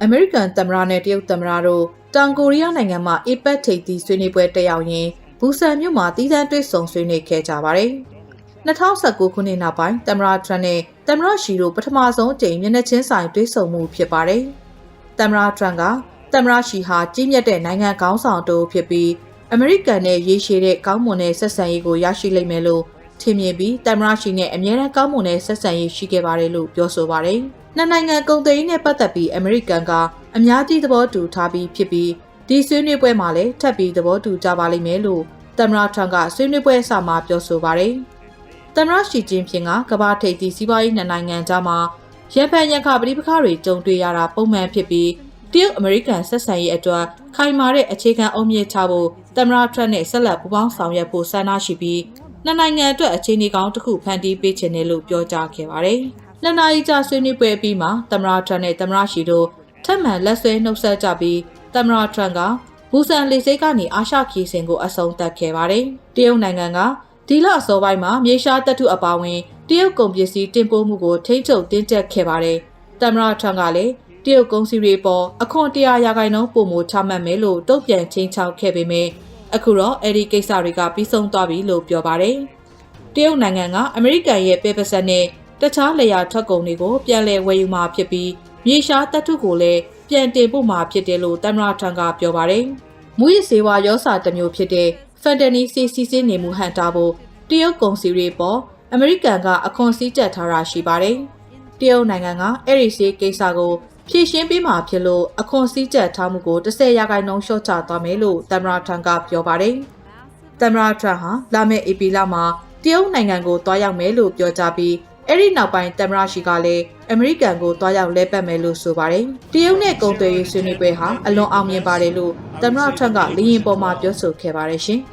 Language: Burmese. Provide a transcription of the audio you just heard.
ကန်သမ္မတနဲ့တရုတ်သမ္မတတို့တောင်ကိုရီးယားနိုင်ငံမှာအေပက်ထိပ်သီးဆွေးနွေးပွဲတက်ရောက်ရင်းဘူဆန်မြို့မှာတည်တံ့တွေ့ဆုံဆွေးနွေးခဲ့ကြပါတယ်။2019ခုနှစ်နောက်ပိုင်းသမ္မတထရန့်နဲ့သမ္မတရှီတို့ပထမဆုံးအကြိမ်မျက်နှာချင်းဆိုင်တွေ့ဆုံမှုဖြစ်ပါတယ်။သမ္မတထရန့်ကသမ္မတရှီဟာကြီးမြတ်တဲ့နိုင်ငံကောင်းဆောင်တူဖြစ်ပြီးအမေရိကန်နဲ့ရေရှည်တဲ့ကောင်းမွန်တဲ့ဆက်ဆံရေးကိုရရှိလိမ့်မယ်လို့ထင်မြင်ပြီးသမ္မတရှီနဲ့အမြဲတမ်းကောင်းမွန်တဲ့ဆက်ဆံရေးရှိခဲ့ပါတယ်လို့ပြောဆိုပါတယ်။ နှစ်နိုင်ငံကုန်သွယ်ရေးနဲ့ပတ်သက်ပြီးအမေရိကန်ကအများကြီးသဘောတူထားပြီးဖြစ်ပြီးဒီဆွေးနွေးပွဲမှာလည်းထပ်ပြီးသဘောတူကြပါလိမ့်မယ်လို့သမ္မတထရန့်ကဆွေးနွေးပွဲအစမှာပြောဆိုပါတယ်။သမ္မတရှီကျင်းဖျင်ကကမ္ဘာထိပ်သီးစီးပွားရေးနှစ်နိုင်ငံကြားမှာရန်ဖန်ရန်ခပဋိပက္ခတွေကြုံတွေ့ရတာပုံမှန်ဖြစ်ပြီးတရုတ်အမေရိကန်ဆက်ဆံရေးအတွက်ခိုင်မာတဲ့အခြေခံအုံမြင့်ချဖို့သမ္မတထရန့်နဲ့ဆက်လက်ပူးပေါင်းဆောင်ရွက်ဖို့ဆန္ဒရှိပြီးနှစ်နိုင်ငံအတွက်အခြေအနေကောင်းတစ်ခုဖန်တီးပေးခြင်းတယ်လို့ပြောကြားခဲ့ပါတယ်။ လက်နာရီကြာဆွေးနွေးပွဲပြီးမှာသမ္မတထရန့်နဲ့သမ္မတရှီတို့ထပ်မံလက်ဆွဲနှုတ်ဆက်ကြပြီးသမ္မတထရန့်ကဘူဆန်လေစိတ်ကနေအာရှခီးစဉ်ကိုအဆုံးသတ်ခဲ့ပါတယ်။တရုတ်နိုင်ငံကဒီလအစောပိုင်းမှာမြေရှားတပ်ထုအပါအဝင်တရုတ်ကုန်ပစ္စည်းတင်ပို့မှုကိုထိန်းချုပ်တင်းကျပ်ခဲ့ပါတယ်။သမ္မတထရန့်ကလည်းတရုတ်ကုန်စည်တွေပေါ်အခွန်100ရာခိုင်နှုန်းပုံမချမှတ်မယ်လို့တုံ့ပြန်ချင်းချောက်ခဲ့ပေမယ့်အခုတော့အဲ့ဒီကိစ္စတွေကပြီးဆုံးသွားပြီလို့ပြောပါတယ်။တရုတ်နိုင်ငံကအမေရိကန်ရဲ့ပေပစက်နဲ့ တခြားလေယာထွက်ကုန်တွေကိုပြန်လည်ဝယ်ယူမှာဖြစ်ပြီးမြေရှားတပ်ထုကိုလည်းပြန်တင်ပို့မှာဖြစ်တယ်လို့သမ္မတထံကပြောပါတယ်။မူရစ်စေဝါရောစာတစ်မျိုးဖြစ်တဲ့ဖန်တနီစီစီစင်းနေမှုဟန်တာဖို့တရုတ်ကုန်စည်တွေပေါ်အမေရိကန်ကအခွန်စည်းကျပ်ထားတာရှိပါတယ်။တရုတ်နိုင်ငံကအဲ့ဒီစီကိစ္စကိုဖြည့်ရှင်းပေးမှာဖြစ်လို့အခွန်စည်းကျပ်ထားမှုကို10ရာခိုင်နှုန်းလျှော့ချသွားမယ်လို့သမ္မတထံကပြောပါတယ်။သမ္မတထရန့်ဟာလာမယ့်ဧပြီလမှာတရုတ်နိုင်ငံကိုတွားရောက်မယ်လို့ပြောကြားပြီး အဲ့ဒီနောက်ပိုင်းသမ္မတရှိကလည်းအမေရိကန်ကိုတွားရောက်လဲပတ်မယ်လို့ဆိုပါတယ်။တရုတ်နဲ့ကုန်သွယ်ရေးဆွေးနွေးပွဲဟာအလွန်အောင်မြင်ပါတယ်လို့သမ္မတထရန့်ကလေရင်ပေါ်မှာပြောဆိုခဲ့ပါတယ်ရှင်။